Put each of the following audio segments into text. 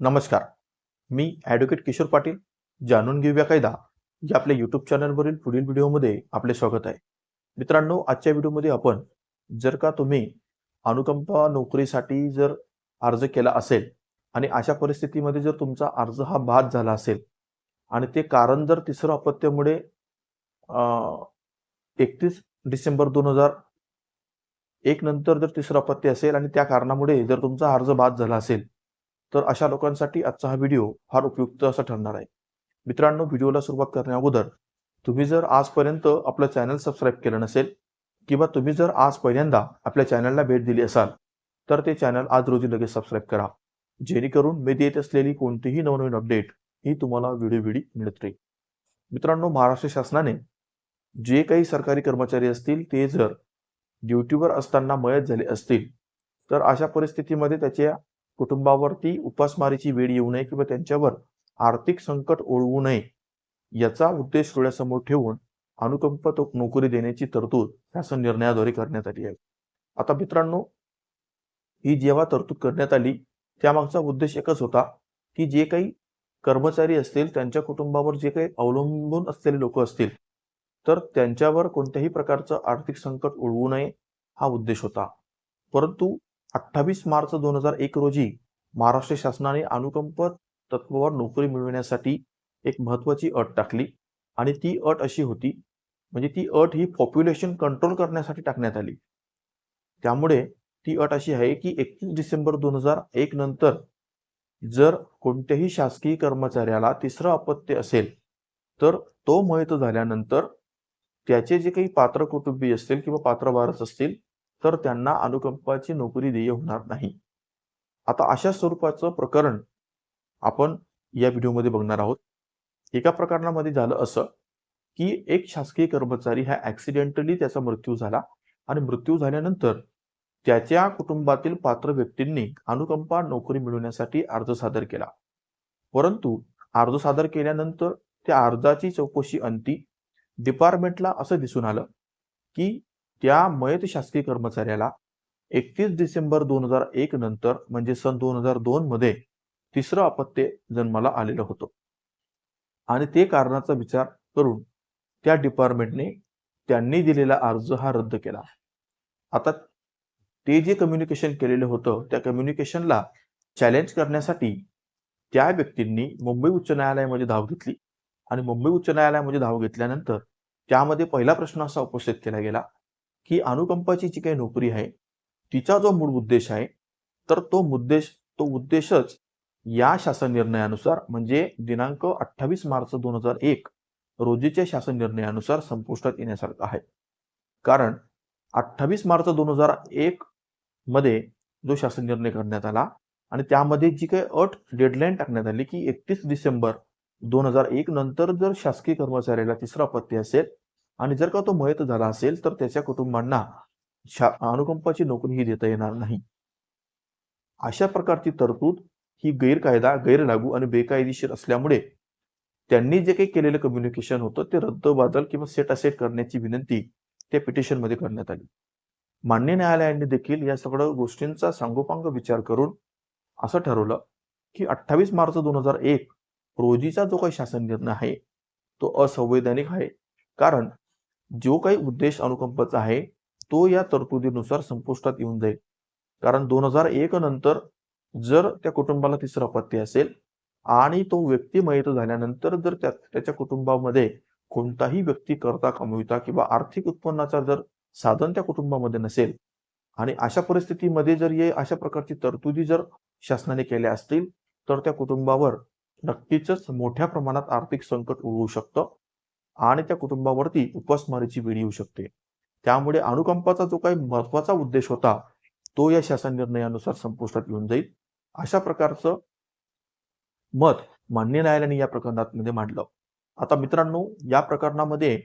नमस्कार. मी ॲडव्होकेट किशोर पाटील जाणून घेऊया कायदा या आपल्या यूट्यूब चॅनलवरील पुढील व्हिडिओमध्ये आपले स्वागत आहे. मित्रांनो आजच्या व्हिडिओमध्ये आपण जर का तुम्ही अनुकंपा नोकरीसाठी जर अर्ज केला असेल आणि अशा परिस्थितीमध्ये जर तुमचा अर्ज हा बाद झाला असेल आणि ते कारण जर तिसरं अपत्यामुळे एकतीस डिसेंबर दोन हजार एक नंतर जर तिसरं अपत्य असेल आणि त्या कारणामुळे जर तुमचा अर्ज बाद झाला असेल तर अशा लोकांसाठी आजचा हा व्हिडिओ फार उपयुक्त असा ठरणार आहे. मित्रांनो व्हिडिओला सुरुवात करण्या अगोदर तुम्ही जर आजपर्यंत आपलं चॅनल सबस्क्राईब केलं नसेल किंवा तुम्ही जर आज पहिल्यांदा आपल्या चॅनलला भेट दिली असाल तर ते चॅनल आज रोजी लगेच सबस्क्राईब करा. जेणेकरून मी देत असलेली कोणतीही नवनवीन अपडेट ही तुम्हाला व्हिडिओ मिळत राहील. मित्रांनो महाराष्ट्र शासनाने जे काही सरकारी कर्मचारी असतील ते जर ड्युटीवर असताना मयत झाले असतील तर अशा परिस्थितीमध्ये त्याच्या कुटुंबावरती उपासमारीची वेळ येऊ नये किंवा त्यांच्यावर आर्थिक संकट ओढवू नये याचा उद्देश डोळ्यासमोर ठेवून अनुकंप तो नोकरी देण्याची तरतूद शासन निर्णयाद्वारे करण्यात आली आहे. आता मित्रांनो ही जेव्हा तरतूद करण्यात आली त्यामागचा उद्देश एकच होता की जे काही कर्मचारी असतील त्यांच्या कुटुंबावर जे काही अवलंबून असलेले लोक असतील तर त्यांच्यावर कोणत्याही प्रकारचं आर्थिक संकट ओळवू नये हा उद्देश होता. परंतु अठ्ठावीस मार्च दोन हजार एक रोजी महाराष्ट्र शासनाने अनुकंप तत्वावर नोकरी मिळवण्यासाठी एक महत्वाची अट टाकली आणि ती अट अशी होती म्हणजे ती अट ही पॉप्युलेशन कंट्रोल करण्यासाठी टाकण्यात आली. त्यामुळे ती अट अशी आहे की एकतीस डिसेंबर दोन हजार एक नंतर जर कोणत्याही शासकीय कर्मचाऱ्याला तिसरं अपत्य असेल तर तो मयत झाल्यानंतर त्याचे जे काही पात्र कुटुंबीय असतील किंवा पात्र वारस असतील तर त्यांना अनुकंपाची नोकरी देय होणार नाही. आता अशा स्वरूपाचं प्रकरण आपण या व्हिडिओमध्ये बघणार आहोत. एका प्रकरणामध्ये झालं असं की एक शासकीय कर्मचारी हा ऍक्सिडेंटली त्याचा मृत्यू झाला आणि मृत्यू झाल्यानंतर त्याच्या कुटुंबातील पात्र व्यक्तींनी अनुकंपा नोकरी मिळवण्यासाठी अर्ज सादर केला. परंतु अर्ज सादर केल्यानंतर त्या अर्जाची चौकशी अंती डिपार्टमेंटला असं दिसून आलं की त्या मयत शासकीय कर्मचाऱ्याला एकतीस डिसेंबर दोन हजार एक नंतर म्हणजे सन दोन हजार दोन मध्ये तिसरं अपत्य जन्माला आलेलं होतं. आणि ते कारणाचा विचार करून त्या डिपार्टमेंटने त्यांनी दिलेला अर्ज हा रद्द केला. आता ते जे कम्युनिकेशन केलेलं होतं त्या कम्युनिकेशनला चॅलेंज करण्यासाठी त्या व्यक्तींनी मुंबई उच्च न्यायालयामध्ये धाव घेतली. आणि मुंबई उच्च न्यायालयामध्ये धाव घेतल्यानंतर त्यामध्ये पहिला प्रश्न असा उपस्थित केला गेला की अनुकंपाची जी काही नोकरी आहे तिचा जो मूळ उद्देश आहे तर तो मुद्देश तो उद्देशच या शासन निर्णयानुसार म्हणजे दिनांक अठ्ठावीस मार्च दोन हजार एक रोजीच्या शासन निर्णयानुसार संपुष्टात येण्यासारखा आहे. कारण अठ्ठावीस मार्च दोन हजार एक मध्ये जो शासन निर्णय करण्यात आला आणि त्यामध्ये जी काही अट डेडलाईन टाकण्यात आली की एकतीस डिसेंबर दोन हजार एक नंतर जर शासकीय कर्मचाऱ्याला तिसरा अपत्य असेल आणि जर का तो मयत झाला असेल तर त्याच्या कुटुंबांना अनुकंपाची नोकरी ही देता येणार नाही. अशा प्रकारची तरतूद ही गैरकायदा गैरलागू आणि बेकायदेशीर असल्यामुळे त्यांनी जे काही केलेलं कम्युनिकेशन होतं ते रद्द बादल किंवा सेट असेट करण्याची विनंती त्या पिटिशनमध्ये करण्यात आली. मान्य न्यायालयाने देखील या सगळ्या गोष्टींचा सांगोपांग विचार करून असं ठरवलं की अठ्ठावीस मार्च दोन हजार एक रोजीचा जो काही शासन निर्णय आहे तो असंवैधानिक आहे. कारण जो काही उद्देश अनुकंपाचा आहे तो या तरतुदीनुसार संपुष्टात येऊन जाईल. कारण दोन हजार एक नंतर जर त्या कुटुंबाला तिसरं अपत्य असेल आणि तो व्यक्ती मयत झाल्यानंतर जर त्या त्याच्या कुटुंबामध्ये कोणताही व्यक्ती करता कमविता किंवा आर्थिक उत्पन्नाचा जर साधन त्या कुटुंबामध्ये नसेल आणि अशा परिस्थितीमध्ये जर ये अशा प्रकारची तरतुदी जर शासनाने केल्या असतील तर त्या कुटुंबावर नक्कीच मोठ्या प्रमाणात आर्थिक संकट उडवू शकतं. आणि त्या कुटुंबावरती उपासमारीची वेळ येऊ शकते. त्यामुळे अनुकंपाचा जो काही महत्त्वाचा उद्देश होता तो या शासन निर्णयानुसार संपुष्टात येऊन जाईल. अशा प्रकारचं मत मान्य न्यायालयाने या प्रकरणात मध्ये मांडलं. आता मित्रांनो या प्रकरणामध्ये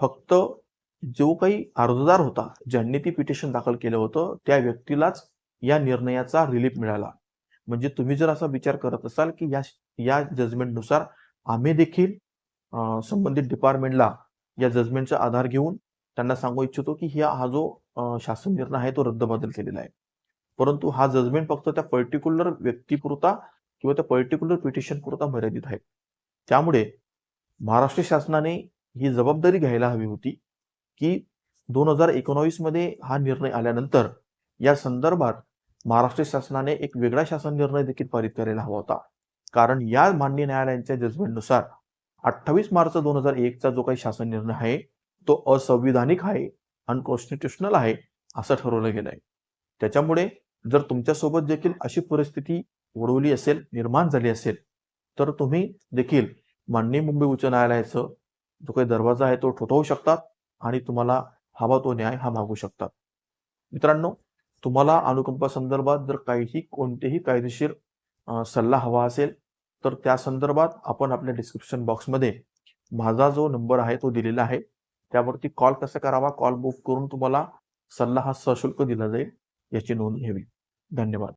फक्त जो काही अर्जदार होता ज्यांनी ती पिटिशन दाखल केलं होतं त्या व्यक्तीलाच या निर्णयाचा रिलीफ मिळाला. म्हणजे तुम्ही जर असा विचार करत असाल की या या जजमेंटनुसार आम्ही देखील संबंधित डिपार्टमेंटला या जजमेंटचा आधार घेऊन त्यांना सांगू इच्छितो की ह्या हा जो शासन निर्णय आहे तो रद्दबादल केलेला आहे. परंतु हा जजमेंट फक्त त्या पर्टिक्युलर व्यक्तीपुरता किंवा त्या पर्टिक्युलर पिटिशन पुरता मर्यादित आहे. त्यामुळे महाराष्ट्र शासनाने ही जबाबदारी घ्यायला हवी होती की दोन हजार एकोणावीसमध्ये हा निर्णय आल्यानंतर या संदर्भात महाराष्ट्र शासनाने एक वेगळा शासन निर्णय देखील पारित करायला हवा होता. कारण या मान्य न्यायालयांच्या जजमेंटनुसार अठ्ठावीस मार्च दोन हजार एकचा जो काही शासन निर्णय आहे तो असंविधानिक आहे अनकॉन्स्टिट्युशनल आहे असं ठरवलं गेलं आहे त्याच्यामुळे जर तुमच्यासोबत देखील अशी परिस्थिती ओढवली असेल निर्माण झाली असेल तर तुम्ही देखील माननीय मुंबई उच्च न्यायालयाचं जो काही दरवाजा आहे तो ठोठावू शकतात आणि तुम्हाला हवा तो न्याय हा मागू शकतात. मित्रांनो तुम्हाला अनुकंपा संदर्भात जर काहीही कोणतेही कायदेशीर सल्ला हवा असेल तर त्या संदर्भात आपण आपल्या डिस्क्रिप्शन बॉक्समध्ये माझा जो नंबर आहे तो दिलेला आहे. त्यावरती कॉल कसा करावा कॉल बुक करून तुम्हाला सल्ला हा सशुल्क दिला जाईल याची नोंद घ्यावी. धन्यवाद.